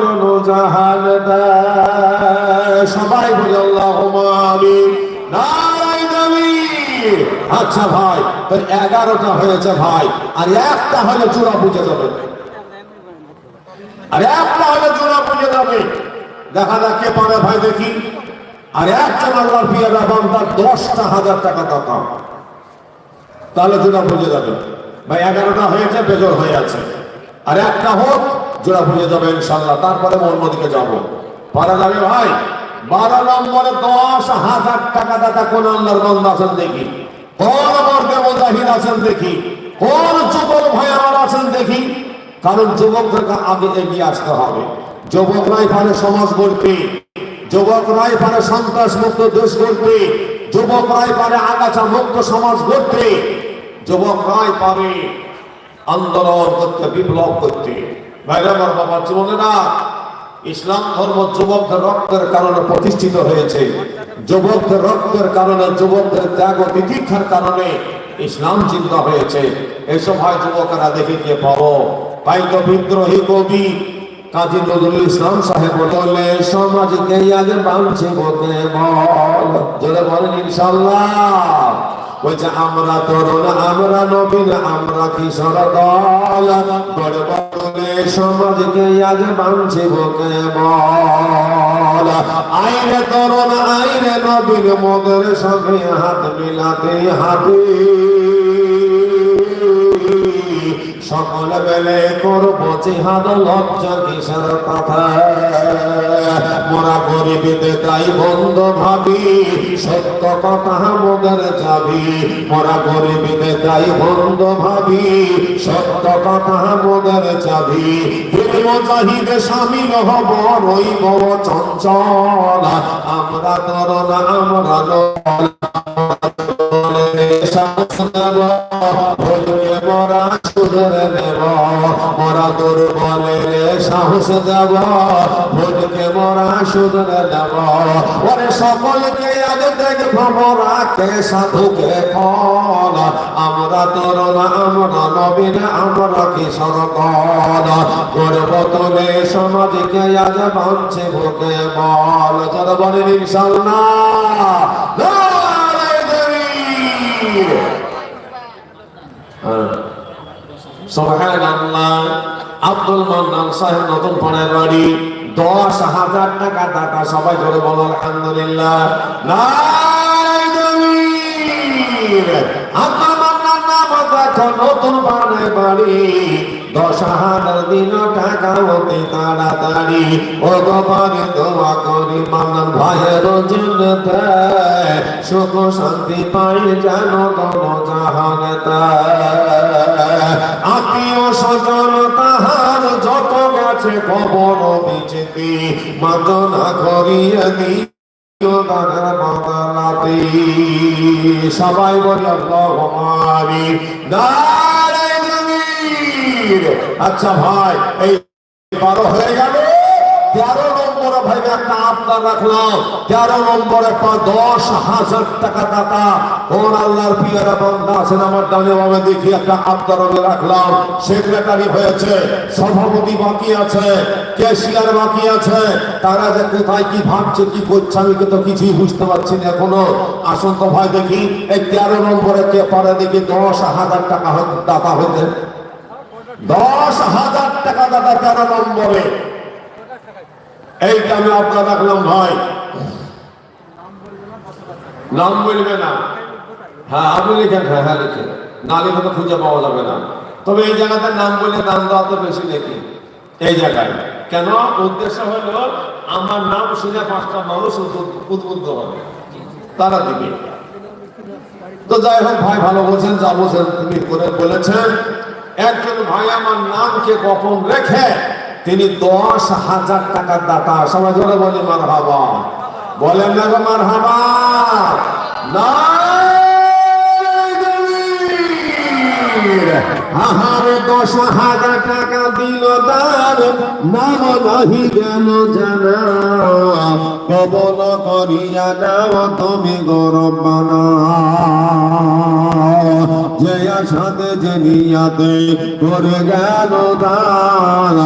দোনো জাহান সবাই বলে আল্লাহ দামি আচ্ছা ভাই তোর এগারোটা হয়েছে ভাই, আর একটা হলে চূড়া বুঝে যাবে। আর একটা হলে চূড়া বুঝে যাবে। দেখা যাক কে পারে ভাই দেখি। আর একজন আল্লাহর পিয়ারা বান্দার দশটা হাজার টাকা দাতাম তাহলে জোড়া বুঝে যাবে। ভাই, এগারোটা হয়েছে বেজর হয়ে আছে। আর একটা হোক জোড়া ভুলে যাবে ইনশাল্লাহ তারপরে অন্য দিকে যাব। পারা যাবে ভাই, বারো নম্বরে দশ হাজার টাকা দাতা, কোন আল্লাহর বন্ধ আছেন দেখি? কোন বর্গে মুজাহিদ আছেন দেখি? কোন যুবক ভাই আমার আছেন দেখি? কারণ যুবকদেরকে আগে এগিয়ে আসতে হবে। যুবকরাই পারে সমাজ গড়তে। যুবকরাই পারে সন্ত্রাস মুক্ত দেশ গড়তে। যুবকরাই পারে আগাছা মুক্ত সমাজ গড়তে। যুবকরাই পারে আন্দোলন করতে, বিপ্লব করতে। বাবা ইসলাম ধর্ম যুবকদের রক্তের কারণে প্রতিষ্ঠিত হয়েছে। যুবকদের রক্তের কারণে, যুবকদের ত্যাগ ও তিতিক্ষার কারণে ইসলাম চিন্তা হয়েছে। এসব হয় যুবকেরা দেখে কে পাবো তাই তো বিদ্রোহী কবি, কাজী নজরুল ইসলাম সাহেব বলে সমাজকে আগে বাঁধছে বল। বলেন ইনশাল্লাহ বলছে, আমরা তরুণ, আমরা নবীন, আমরা কিশোর দল বড় বলে সমাজকে আজ বাঁধছে বকে বল। আইরে তরুণ আইরে নবীন মোদের সঙ্গে হাত মিলাতে হাতে সকল বেলে করব জিহাদ, লজ্জা, কিসের কথা? মোরা গরিবিতে তাই বন্ধ ভাবি, সত্য কথা মোদের যাবি মোরা গরিবিতে তাই বন্ধ ভাবি, সত্য কথা মোদের যাবি ফিল্ম চাহিদে সামিল হব, রইব চঞ্চল। আমরা তরণ, আমরা নল মরা সুদরে দেব মরা দুর্বলের সাহস দেব ভুলকে মরা সুদরে দেব ওরে সকলকে আগে দেখব মরা কে সাধুকে ফল আমরা তরুণ আমরা নবীন আমরা কিশোর কল করব তোলে সমাজকে আজ বাঁচছে ভোগে বল চল বলেন ইনশাল্লাহ তাকবীর। সুবহানাল্লাহ আব্দুল মান্নান সাহেব নতুন পাড়ায় বাড়ি দশ হাজার টাকা টাকা সবাই জোরে বলো, আলহামদুলিল্লাহ। আব্দুল দেখো নতুন পাড়ায় বাড়ি। দশ হাজার দিন টাকা অতি তাড়াতাড়ি। ও গোপারে দোয়া করি জন্য সুখ শান্তি পাই যেন আত্মীয় স্বজন তাহার যত গেছে খবর বিচিতি মাদনা করিয়ে দি সবাই বলি আচ্ছা ভাই এই বারো হয়ে গেল। তেরো নম্বর ভাই একটা আপনার রাখলাম তেরো নম্বরে দশ হাজার টাকা টাকা কোন আল্লাহর পিয়ারা বান্দা আছেন আমার ডানে বামে দেখি একটা আমি রাখলাম। সেক্রেটারি হয়েছে, সভাপতি বাকি আছে, ক্যাশিয়ার বাকি আছে। তারা যে কোথায় কি ভাবছে, কি করছে, আমি তো কিছুই বুঝতে পারছি না এখনও। আসুন তো ভাই দেখি, এই তেরো নম্বরে কে পারে দেখি দশ হাজার টাকা টাকা হতে দশ হাজার টাকা দাদা তেরো নম্বরে। এইটা আমি আপনার রাখলাম ভাই। নাম বলবে না। হ্যাঁ আপনি লিখেন হ্যাঁ হ্যাঁ লিখেন। না লিখে তো খুঁজে পাওয়া যাবে না। তবে এই জায়গাতে নাম বলে দাম দেওয়া তো বেশি দেখি এই জায়গায়। কেন? উদ্দেশ্য হলো আমার নাম শুনে পাঁচটা মানুষ উদ্বুদ্ধ হবে। তারা দিবে। তো যাই হোক, ভাই ভালো বলছেন, যা বলছেন তুমি করে বলেছেন। একজন ভাই আমার নামকে গোপন রেখে তিনি দশ হাজার টাকার দাতা। সবাই ধরে বলি মার হাবা বলেন না গো মার হাবা আহারে দশ হাজার টাকা দিল দান নাম নাহি গেল জানা। কবল করিয়া দাও, তুমি গরম বানা। যে আশাতে যে নিয়াতে করে গেল দান